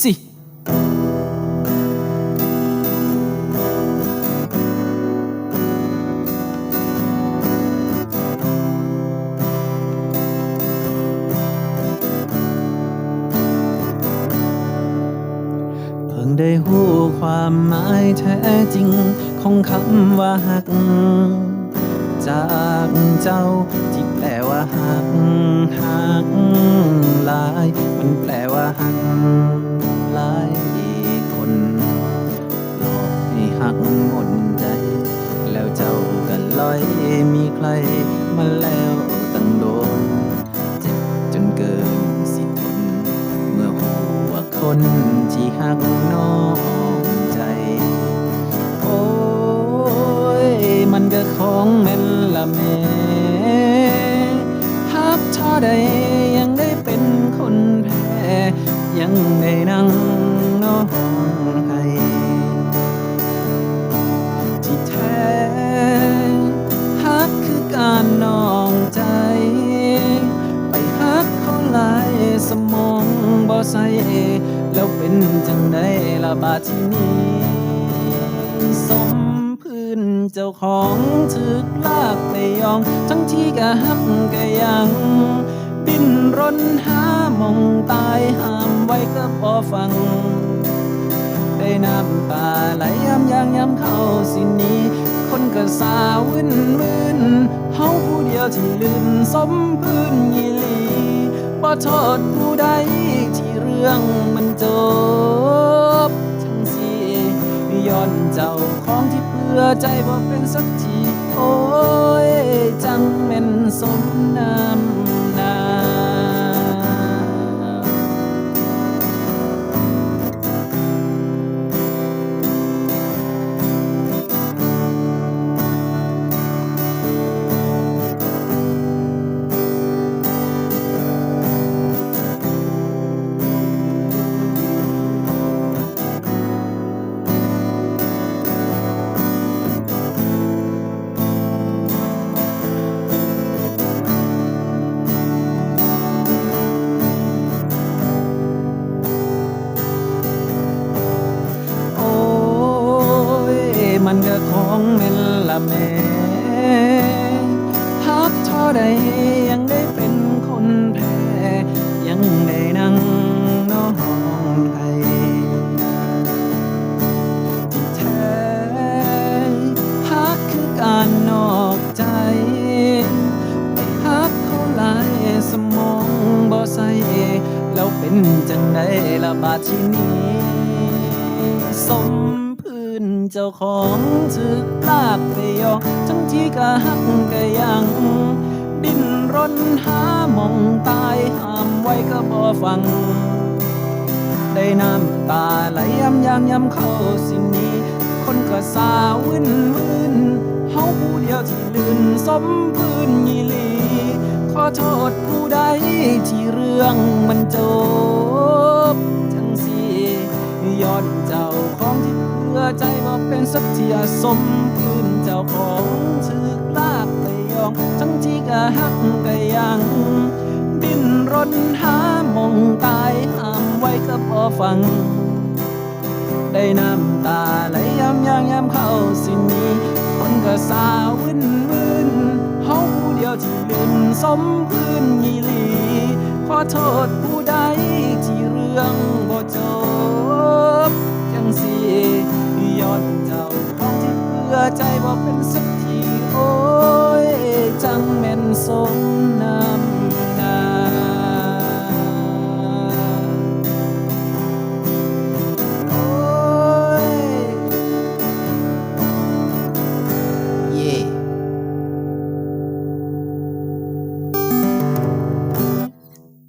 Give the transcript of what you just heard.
สิ เพิ่งได้หูความหมายแท้จริง ของคำว่าหัก จากเจ้าที่แปลว่าหักหักล อยมีใครมาแล้วตั้งโดน เจ็บจนเกินสิทน เมื่อหัวคนที่หักน้องใจ โอ้ย มันก็ของแม่นละแม่หักเท่าใดยังได้เป็นคนแพ้ยังได้นั่ง ใส่แล้วเป็นจังได้ละบาดที่นี้สมพื้นเจ้าของถึกลากไปยอง ทั้งที่ก็ฮักก็ยังดิ้นรนหามองตายห้ามไว้ก็พอฟังได้น้ำตาไหลย้ำยางย้ำเข้าสินี้ คนก็สาวินมืนเฮาผู้เดียวที่ลื่นสมพื้นยีลีบ่โทษผู้ใดที่ รื่องมันจบทั้งสี่ย้อนเจ้าของที่เพื่อใจบ่เป็นสักทีโอ้ยจัง ฮักเท่าใดยังได้เป็นคนแพ้ยังได้นั่งน้องไห้ที่แท้ฮักคือการนอกใจไปฮักเขาหลายสมองบ่ใส่แล้วเป็นจังไดละบาดที่นี้สม พื้นเจ้าของถึกลากไปยองทั้งที่ก็หักก็ยัง ดิ้นรนหามองตายห้ามไว้ก็บ่ฟัง ได้น้ำตาไหลย้ำยามย้ำเข้าสินี้ คนก็สาวินมืนเฮาผู้เดียวที่ลื่นสมพื้นยีลี ขอโทษผู้ใดที่เรื่องมัน ใจว่าเป็นสักเทียสมพื้นเจ้าของถึกลากไปยองทั้งที่ก็หักก็ยังดิ้นรนหามองตายห้ามไว้ก็พอฟัง ได้น้ำตาไหลย้ำยางย้ำเข้าสินี้คนก็สาวินมืนเฮาผู้เดียวที่ลื่นสมพื้นยีหลีขอโทษผู้ใดที่เรื่องบ่จบ